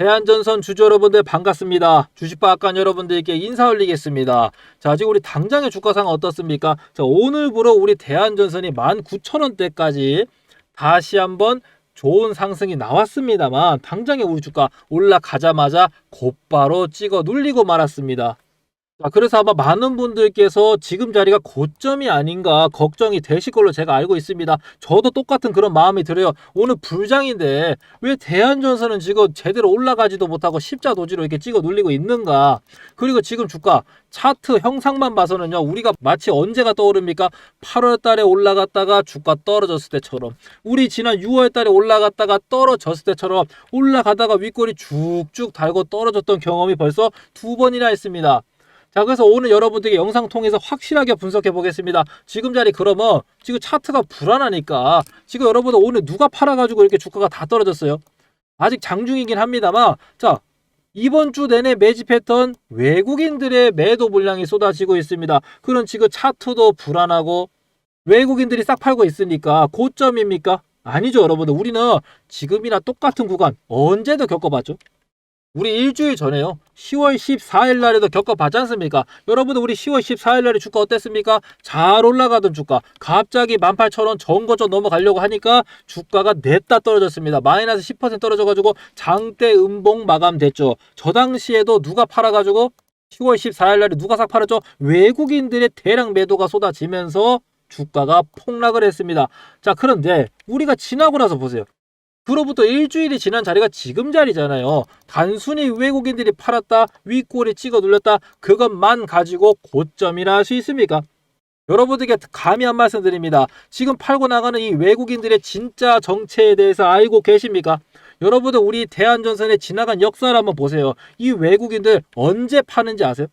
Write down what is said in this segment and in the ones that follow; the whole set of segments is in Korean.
대한전선 주주 여러분들 반갑습니다. 주식박간 여러분들께 인사 올리겠습니다. 자, 지금 우리 당장의 주가 상황 어떻습니까? 자, 오늘부로 우리 대한전선이 19,000원대까지 다시 한번 좋은 상승이 나왔습니다만 당장에 우리 주가 올라가자마자 곧바로 찍어 눌리고 말았습니다. 자, 그래서 아마 많은 분들께서 지금 자리가 고점이 아닌가 걱정이 되실 걸로 제가 알고 있습니다. 저도 똑같은 그런 마음이 들어요. 오늘 불장인데 왜 대한전선은 지금 제대로 올라가지도 못하고 십자도지로 이렇게 찍어 눌리고 있는가? 그리고 지금 주가 차트 형상만 봐서는요, 우리가 마치 언제가 떠오릅니까? 8월 달에 올라갔다가 주가 떨어졌을 때처럼, 우리 지난 6월 달에 올라갔다가 떨어졌을 때처럼 올라가다가 윗골이 쭉쭉 달고 떨어졌던 경험이 벌써 두 번이나 있습니다. 자, 그래서 오늘 여러분들께 영상 통해서 확실하게 분석해 보겠습니다. 지금 자리 그러면 지금 차트가 불안하니까 지금 여러분들 오늘 누가 팔아가지고 이렇게 주가가 다 떨어졌어요? 아직 장중이긴 합니다만, 자, 이번 주 내내 매집했던 외국인들의 매도 물량이 쏟아지고 있습니다. 그런 지금 차트도 불안하고 외국인들이 싹 팔고 있으니까 고점입니까? 아니죠, 여러분들. 우리는 지금이나 똑같은 구간 언제도 겪어봤죠. 우리 일주일 전에요. 10월 14일 날에도 겪어봤지 않습니까? 여러분들 우리 10월 14일 날에 주가 어땠습니까? 잘 올라가던 주가 갑자기 18,000원 전고점 넘어가려고 하니까 주가가 냈다 떨어졌습니다. 마이너스 10% 떨어져가지고 장대 음봉 마감됐죠. 저 당시에도 누가 팔아가지고 10월 14일 날에 누가 싹 팔았죠? 외국인들의 대량 매도가 쏟아지면서 주가가 폭락을 했습니다. 자, 그런데 우리가 지나고 나서 보세요. 그로부터 일주일이 지난 자리가 지금 자리잖아요. 단순히 외국인들이 팔았다, 윗골이 찍어 눌렸다, 그것만 가지고 고점이라 할 수 있습니까? 여러분들께 감히 한 말씀 드립니다. 지금 팔고 나가는 이 외국인들의 진짜 정체에 대해서 알고 계십니까? 여러분들 우리 대한전선에 지나간 역사를 한번 보세요. 이 외국인들 언제 파는지 아세요?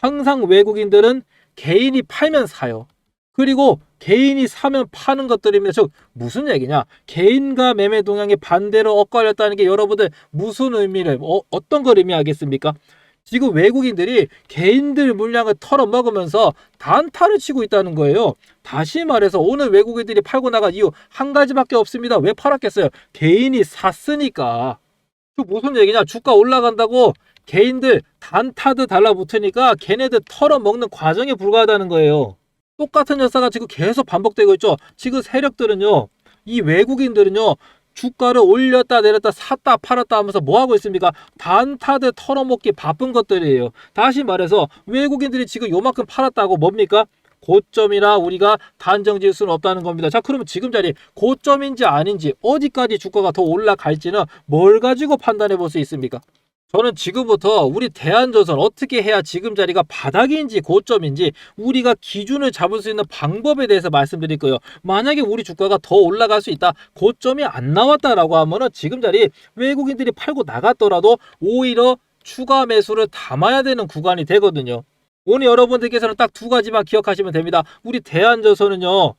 항상 외국인들은 개인이 팔면 사요. 그리고 개인이 사면 파는 것들입니다. 즉 무슨 얘기냐? 개인과 매매 동향이 반대로 엇갈렸다는 게 여러분들 무슨 의미를 어, 어떤 걸 의미하겠습니까? 지금 외국인들이 개인들 물량을 털어먹으면서 단타를 치고 있다는 거예요. 다시 말해서 오늘 외국인들이 팔고 나간 이유 한 가지밖에 없습니다. 왜 팔았겠어요? 개인이 샀으니까. 그 무슨 얘기냐? 주가 올라간다고 개인들 단타드 달라붙으니까 걔네들 털어먹는 과정에 불과하다는 거예요. 똑같은 역사가 지금 계속 반복되고 있죠. 지금 세력들은요, 이 외국인들은요, 주가를 올렸다 내렸다 샀다 팔았다 하면서 뭐 하고 있습니까? 단타들 털어먹기 바쁜 것들이에요. 다시 말해서 외국인들이 지금 요만큼 팔았다고 뭡니까? 고점이라 우리가 단정 지을 수는 없다는 겁니다. 자, 그러면 지금 자리 고점인지 아닌지 어디까지 주가가 더 올라갈지는 뭘 가지고 판단해 볼 수 있습니까? 저는 지금부터 우리 대한조선 어떻게 해야 지금 자리가 바닥인지 고점인지 우리가 기준을 잡을 수 있는 방법에 대해서 말씀드릴 거예요. 만약에 우리 주가가 더 올라갈 수 있다, 고점이 안 나왔다라고 하면은 지금 자리 외국인들이 팔고 나갔더라도 오히려 추가 매수를 담아야 되는 구간이 되거든요. 오늘 여러분들께서는 딱 두 가지만 기억하시면 됩니다. 우리 대한조선은요.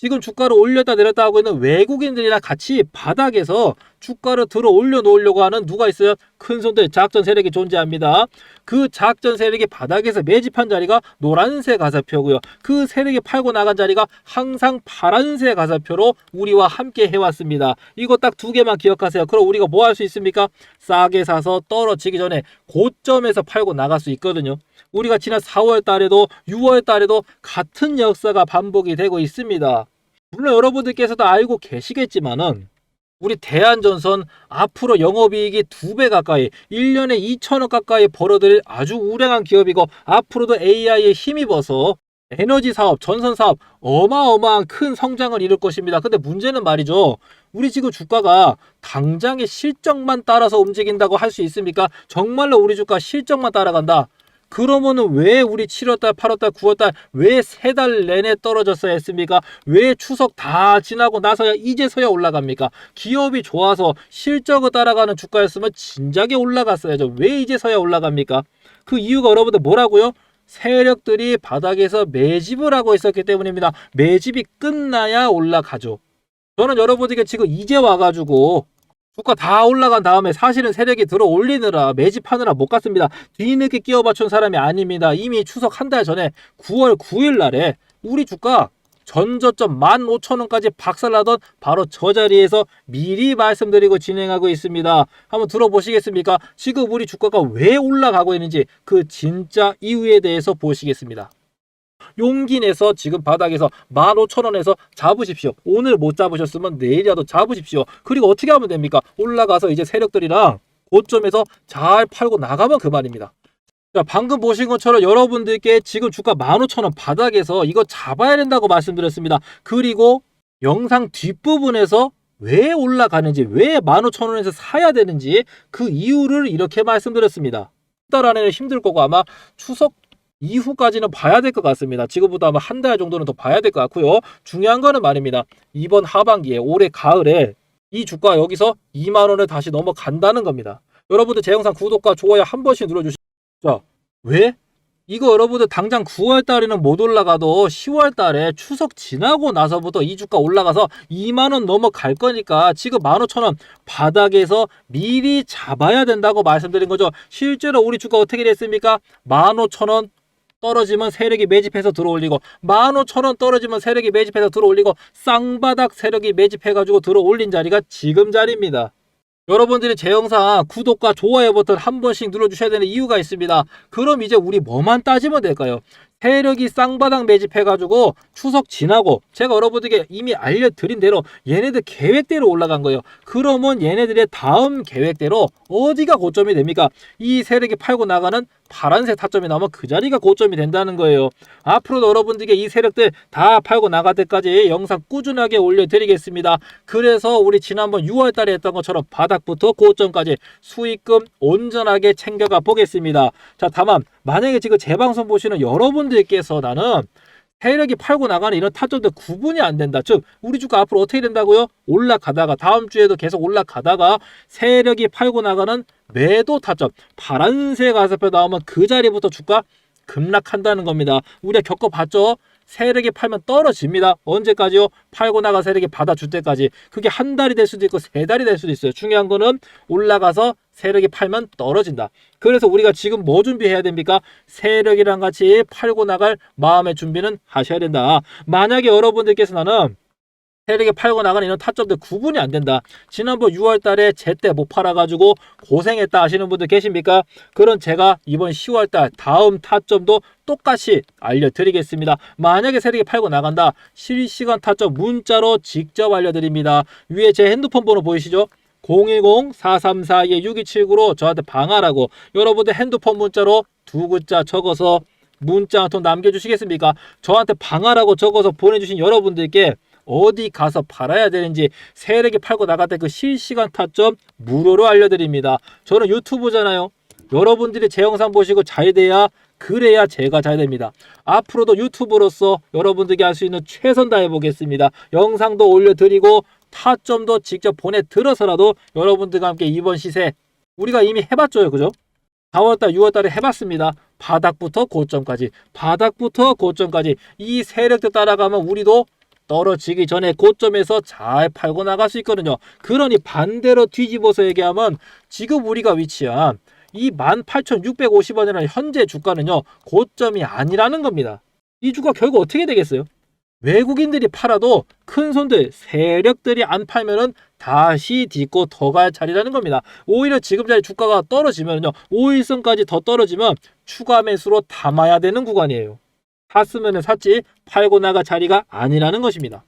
지금 주가를 올렸다 내렸다 하고 있는 외국인들이랑 같이 바닥에서 주가를 들어 올려 놓으려고 하는 누가 있어요? 큰 손들 작전 세력이 존재합니다. 그 작전 세력이 바닥에서 매집한 자리가 노란색 가사표고요. 그 세력이 팔고 나간 자리가 항상 파란색 가사표로 우리와 함께 해왔습니다. 이거 딱 두 개만 기억하세요. 그럼 우리가 뭐 할 수 있습니까? 싸게 사서 떨어지기 전에 고점에서 팔고 나갈 수 있거든요. 우리가 지난 4월 달에도 6월 달에도 같은 역사가 반복이 되고 있습니다. 물론 여러분들께서도 알고 계시겠지만은 우리 대한전선 앞으로 영업이익이 두 배 가까이 1년에 2천억 가까이 벌어들일 아주 우량한 기업이고 앞으로도 AI에 힘입어서 에너지 사업, 전선 사업 어마어마한 큰 성장을 이룰 것입니다. 근데 문제는 말이죠. 우리 지금 주가가 당장의 실적만 따라서 움직인다고 할 수 있습니까? 정말로 우리 주가 실적만 따라간다. 그러면은 왜 우리 7월달, 8월달, 9월달 왜 세 달 내내 떨어졌어야 했습니까? 왜 추석 다 지나고 나서야 이제서야 올라갑니까? 기업이 좋아서 실적을 따라가는 주가였으면 진작에 올라갔어야죠. 왜 이제서야 올라갑니까? 그 이유가 여러분들 뭐라고요? 세력들이 바닥에서 매집을 하고 있었기 때문입니다. 매집이 끝나야 올라가죠. 저는 여러분들께 지금 이제 와가지고 주가 다 올라간 다음에 사실은 세력이 들어 올리느라 매집하느라 못 갔습니다. 뒤늦게 끼워 맞춘 사람이 아닙니다. 이미 추석 한 달 전에 9월 9일 날에 우리 주가 전저점 15,000원까지 박살나던 바로 저 자리에서 미리 말씀드리고 진행하고 있습니다. 한번 들어보시겠습니까? 지금 우리 주가가 왜 올라가고 있는지 그 진짜 이유에 대해서 보시겠습니다. 용기 내서 지금 바닥에서 15,000원에서 잡으십시오. 오늘 못 잡으셨으면 내일이라도 잡으십시오. 그리고 어떻게 하면 됩니까? 올라가서 이제 세력들이랑 고점에서 잘 팔고 나가면 그만입니다. 자, 방금 보신 것처럼 여러분들께 지금 주가 15,000원 바닥에서 이거 잡아야 된다고 말씀드렸습니다. 그리고 영상 뒷부분에서 왜 올라가는지, 왜 15,000원에서 사야 되는지 그 이유를 이렇게 말씀드렸습니다. 달 안에는 힘들 거고 아마 추석 이후까지는 봐야 될 것 같습니다. 지금보다 아마 한 달 정도는 더 봐야 될 것 같고요. 중요한 거는 말입니다. 이번 하반기에 올해 가을에 이 주가 여기서 2만 원을 다시 넘어간다는 겁니다. 여러분들 제 영상 구독과 좋아요 한 번씩 눌러주시죠. 자, 왜? 이거 여러분들 당장 9월 달에는 못 올라가도 10월 달에 추석 지나고 나서부터 이 주가 올라가서 2만 원 넘어갈 거니까 지금 15,000원 바닥에서 미리 잡아야 된다고 말씀드린 거죠. 실제로 우리 주가 어떻게 됐습니까? 15,000원 떨어지면 세력이 매집해서 들어올리고 15,000원 떨어지면 세력이 매집해서 들어올리고 쌍바닥 세력이 매집해가지고 들어올린 자리가 지금 자리입니다. 여러분들이 제 영상 구독과 좋아요 버튼 한 번씩 눌러주셔야 되는 이유가 있습니다. 그럼 이제 우리 뭐만 따지면 될까요? 세력이 쌍바닥 매집해가지고 추석 지나고 제가 여러분들에게 이미 알려드린 대로 얘네들 계획대로 올라간 거예요. 그러면 얘네들의 다음 계획대로 어디가 고점이 됩니까? 이 세력이 팔고 나가는 파란색 타점이 나오면 그 자리가 고점이 된다는 거예요. 앞으로도 여러분들에게 이 세력들 다 팔고 나갈 때까지 영상 꾸준하게 올려드리겠습니다. 그래서 우리 지난번 6월 달에 했던 것처럼 바닥부터 고점까지 수익금 온전하게 챙겨가 보겠습니다. 자, 다만 만약에 지금 제 방송 보시는 여러분들께서 나는 세력이 팔고 나가는 이런 타점들 구분이 안 된다. 즉, 우리 주가 앞으로 어떻게 된다고요? 올라가다가 다음 주에도 계속 올라가다가 세력이 팔고 나가는 매도 타점 파란색 가슴표 나오면 그 자리부터 주가 급락한다는 겁니다. 우리가 겪어봤죠? 세력이 팔면 떨어집니다. 언제까지요? 팔고 나가 세력이 받아줄 때까지. 그게 한 달이 될 수도 있고 세 달이 될 수도 있어요. 중요한 거는 올라가서 세력이 팔면 떨어진다. 그래서 우리가 지금 뭐 준비해야 됩니까? 세력이랑 같이 팔고 나갈 마음의 준비는 하셔야 된다. 만약에 여러분들께서 나는 세력이 팔고 나가는 이런 타점들 구분이 안 된다. 지난번 6월 달에 제때 못 팔아가지고 고생했다 하시는 분들 계십니까? 그런 제가 이번 10월 달 다음 타점도 똑같이 알려드리겠습니다. 만약에 세력이 팔고 나간다. 실시간 타점 문자로 직접 알려드립니다. 위에 제 핸드폰 번호 보이시죠? 010-4342-6279로 저한테 방하라고 여러분들 핸드폰 문자로 두 글자 적어서 문자 한 통 남겨주시겠습니까? 저한테 방하라고 적어서 보내주신 여러분들께 어디 가서 팔아야 되는지 세력이 팔고 때그 실시간 타점 무료로 알려드립니다. 저는 유튜브잖아요. 여러분들이 제 영상 보시고 잘 돼야 그래야 제가 잘 됩니다. 앞으로도 유튜브로서 여러분들께 할수 있는 최선 다해 보겠습니다. 영상도 올려드리고 타점도 직접 보내들어서라도 여러분들과 함께 이번 시세 우리가 이미 해봤죠, 그죠? 4월달, 6월달에 해봤습니다. 바닥부터 고점까지, 바닥부터 고점까지 이 세력들 따라가면 우리도 떨어지기 전에 고점에서 잘 팔고 나갈 수 있거든요. 그러니 반대로 뒤집어서 얘기하면 지금 우리가 위치한 이 18,650원이라는 현재 주가는요, 고점이 아니라는 겁니다. 이 주가 결국 어떻게 되겠어요? 외국인들이 팔아도 큰 손들, 세력들이 안 팔면은 다시 딛고 더 갈 자리라는 겁니다. 오히려 지금 자리 주가가 떨어지면요, 5일선까지 더 떨어지면 추가 매수로 담아야 되는 구간이에요. 샀으면 샀지 팔고 나가 자리가 아니라는 것입니다.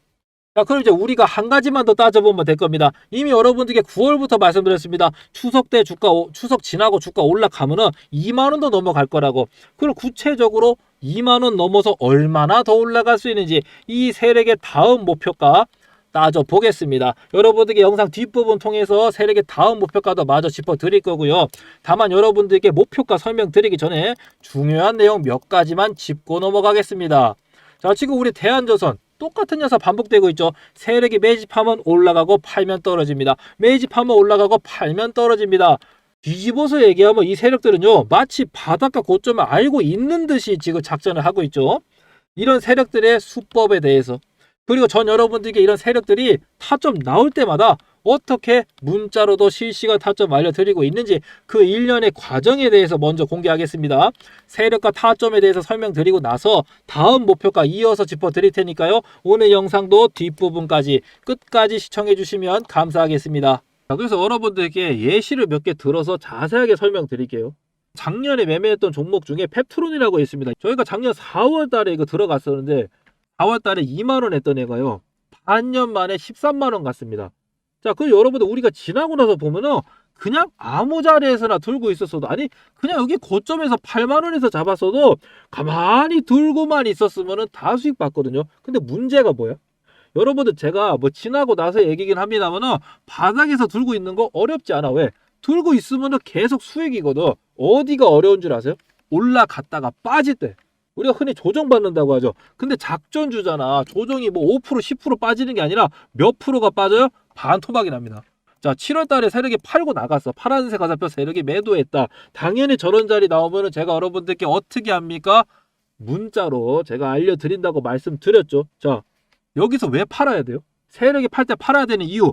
자, 그럼 이제 우리가 한 가지만 더 따져보면 될 겁니다. 이미 여러분들께 9월부터 말씀드렸습니다. 추석 때 주가, 오- 추석 지나고 주가 올라가면은 2만원도 넘어갈 거라고. 그럼 구체적으로 2만원 넘어서 얼마나 더 올라갈 수 있는지 이 세력의 다음 목표가 따져보겠습니다. 여러분들께 영상 뒷부분 통해서 세력의 다음 목표가도 마저 짚어드릴 거고요. 다만 여러분들께 목표가 설명드리기 전에 중요한 내용 몇 가지만 짚고 넘어가겠습니다. 자, 지금 우리 대한조선 똑같은 녀석 반복되고 있죠. 세력이 매집하면 올라가고 팔면 떨어집니다. 매집하면 올라가고 팔면 떨어집니다. 뒤집어서 얘기하면 이 세력들은요, 마치 바닷가 고점을 알고 있는 듯이 지금 작전을 하고 있죠. 이런 세력들의 수법에 대해서 그리고 전 여러분들께 이런 세력들이 타점 나올 때마다 어떻게 문자로도 실시간 타점 알려드리고 있는지 그 일련의 과정에 대해서 먼저 공개하겠습니다. 세력과 타점에 대해서 설명드리고 나서 다음 목표가 이어서 짚어드릴 테니까요. 오늘 영상도 뒷부분까지 끝까지 시청해 주시면 감사하겠습니다. 자, 그래서 여러분들께 예시를 몇 개 들어서 자세하게 설명드릴게요. 작년에 매매했던 종목 중에 펩트론이라고 있습니다. 저희가 작년 4월 달에 이거 들어갔었는데 4월 달에 2만 원 했던 애가요. 반년 만에 13만 원 갔습니다. 자, 그 여러분들 우리가 지나고 나서 보면은 그냥 아무 자리에서나 들고 있었어도 아니 그냥 여기 고점에서 8만 원에서 잡았어도 가만히 들고만 있었으면은 다 수익 봤거든요. 근데 문제가 뭐야? 여러분들 제가 뭐 지나고 나서 얘기긴 합니다만은 바닥에서 들고 있는 거 어렵지 않아. 왜? 들고 있으면은 계속 수익이거든. 어디가 어려운 줄 아세요? 올라갔다가 빠질 때. 우리가 흔히 조정받는다고 하죠. 근데 작전주잖아. 조정이 뭐 5% 10% 빠지는 게 아니라 몇 프로가 빠져요? 반토막이 납니다. 자, 7월 달에 세력이 팔고 나갔어. 파란색 가사표 세력이 매도했다. 당연히 저런 자리 나오면은 제가 여러분들께 어떻게 합니까? 문자로 제가 알려드린다고 말씀드렸죠. 자, 여기서 왜 팔아야 돼요? 세력이 팔 때 팔아야 되는 이유.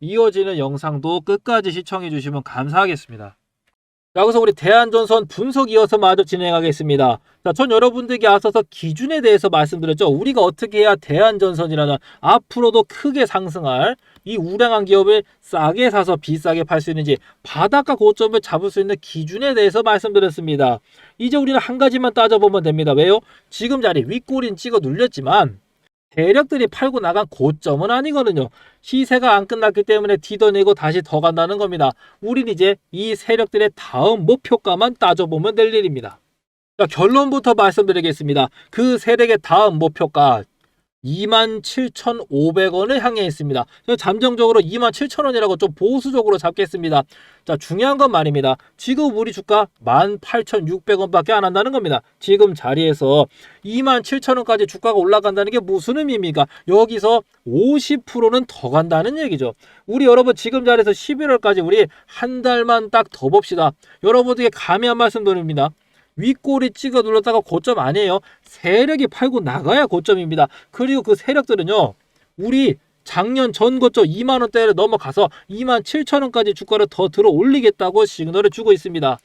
이어지는 영상도 끝까지 시청해 주시면 감사하겠습니다. 자, 여기서 우리 대한전선 분석 이어서 마저 진행하겠습니다. 자, 전 여러분들께 앞서서 기준에 대해서 말씀드렸죠. 우리가 어떻게 해야 대한전선이라는 앞으로도 크게 상승할 이 우량한 기업을 싸게 사서 비싸게 팔 수 있는지 바닥과 고점을 잡을 수 있는 기준에 대해서 말씀드렸습니다. 이제 우리는 한 가지만 따져보면 됩니다. 왜요? 지금 자리 윗꼬리는 찍어 눌렸지만 대력들이 팔고 나간 고점은 아니거든요. 시세가 안 끝났기 때문에 뒤더내고 다시 더 간다는 겁니다. 우린 이제 이 세력들의 다음 목표가만 따져보면 될 일입니다. 자, 결론부터 말씀드리겠습니다. 그 세력의 다음 목표가 27,500원을 향해 있습니다. 잠정적으로 27,000원이라고 좀 보수적으로 잡겠습니다. 자, 중요한 건 말입니다. 지금 우리 주가 18,600원밖에 안 한다는 겁니다. 지금 자리에서 27,000원까지 주가가 올라간다는 게 무슨 의미입니까? 여기서 50%는 더 간다는 얘기죠. 우리 여러분 지금 자리에서 11월까지 우리 한 달만 딱 더 봅시다. 여러분들에게 감히 한 말씀 드립니다. 윗꼬리 찍어 눌렀다가 고점 아니에요. 세력이 팔고 나가야 고점입니다. 그리고 그 세력들은요. 우리 작년 전 고점 2만 원대를 넘어가서 2만 7천 원까지 주가를 더 들어 올리겠다고 시그널을 주고 있습니다.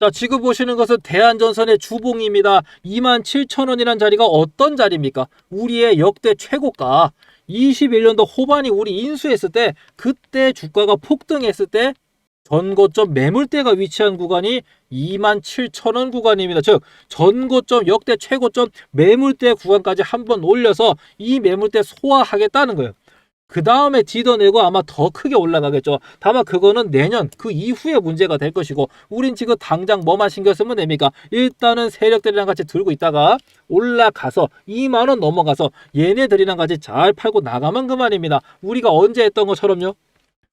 자, 지금 보시는 것은 대한전선의 주봉입니다. 2만 7천 원이란 자리가 어떤 자리입니까? 우리의 역대 최고가 21년도 후반이 우리 인수했을 때 그때 주가가 폭등했을 때 전고점 매물대가 위치한 구간이 27,000원 구간입니다. 즉 전고점 역대 최고점 매물대 구간까지 한번 올려서 이 매물대 소화하겠다는 거예요. 그 다음에 뒤더내고 아마 더 크게 올라가겠죠. 다만 그거는 내년 그 이후에 문제가 될 것이고 우린 지금 당장 뭐만 신경 쓰면 됩니까? 일단은 세력들이랑 같이 들고 있다가 올라가서 2만 원 넘어가서 얘네들이랑 같이 잘 팔고 나가면 그만입니다. 우리가 언제 했던 것처럼요.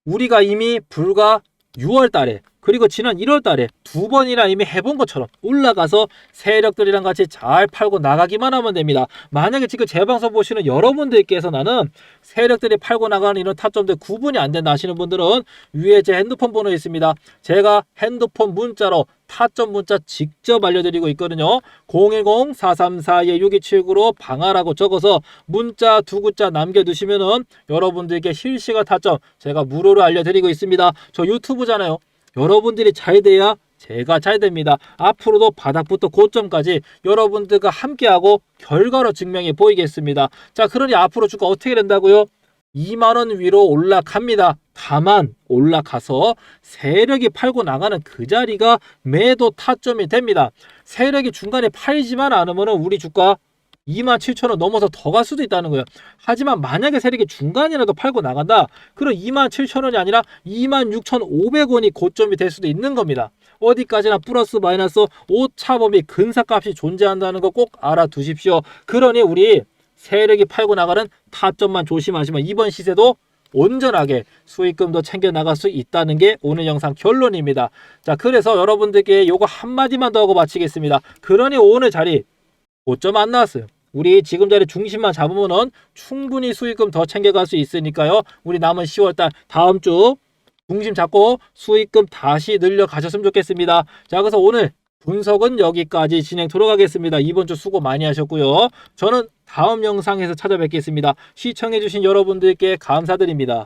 우리가 이미 불과 6월 달에 그리고 지난 1월 달에 두 번이나 이미 해본 것처럼 올라가서 세력들이랑 같이 잘 팔고 나가기만 하면 됩니다. 만약에 지금 제 방송 보시는 여러분들께서 나는 세력들이 팔고 나가는 이런 타점들 구분이 안 된다 하시는 분들은 위에 제 핸드폰 번호 있습니다. 제가 핸드폰 문자로 타점 문자 직접 알려드리고 있거든요. 010-434-6279로 방아라고 적어서 문자 두 글자 남겨두시면은 여러분들께 실시간 타점 제가 무료로 알려드리고 있습니다. 저 유튜브잖아요. 여러분들이 잘 돼야 제가 잘 됩니다. 앞으로도 바닥부터 고점까지 여러분들과 함께하고 결과로 증명해 보이겠습니다. 자, 그러니 앞으로 주가 어떻게 된다고요? 2만원 위로 올라갑니다. 다만 올라가서 세력이 팔고 나가는 그 자리가 매도 타점이 됩니다. 세력이 중간에 팔지만 않으면 우리 주가 2만 7천 원 넘어서 더 갈 수도 있다는 거예요. 하지만 만약에 세력이 중간이라도 팔고 나간다. 그럼 2만 7천 원이 아니라 2만 6천 500원이 고점이 될 수도 있는 겁니다. 어디까지나 플러스 마이너스 오차범위 근사값이 존재한다는 거 꼭 알아두십시오. 그러니 우리 세력이 팔고 나가는 타점만 조심하시면 이번 시세도 온전하게 수익금도 챙겨 나갈 수 있다는 게 오늘 영상 결론입니다. 자, 그래서 여러분들께 요거 한마디만 더 하고 마치겠습니다. 그러니 오늘 자리 고점 안 나왔어요. 우리 지금 자리 중심만 잡으면은 충분히 수익금 더 챙겨갈 수 있으니까요. 우리 남은 10월달 다음 주 중심 잡고 수익금 다시 늘려 가셨으면 좋겠습니다. 자, 그래서 오늘 분석은 여기까지 진행토록 하겠습니다. 이번 주 수고 많이 하셨고요. 저는 다음 영상에서 찾아뵙겠습니다. 시청해주신 여러분들께 감사드립니다.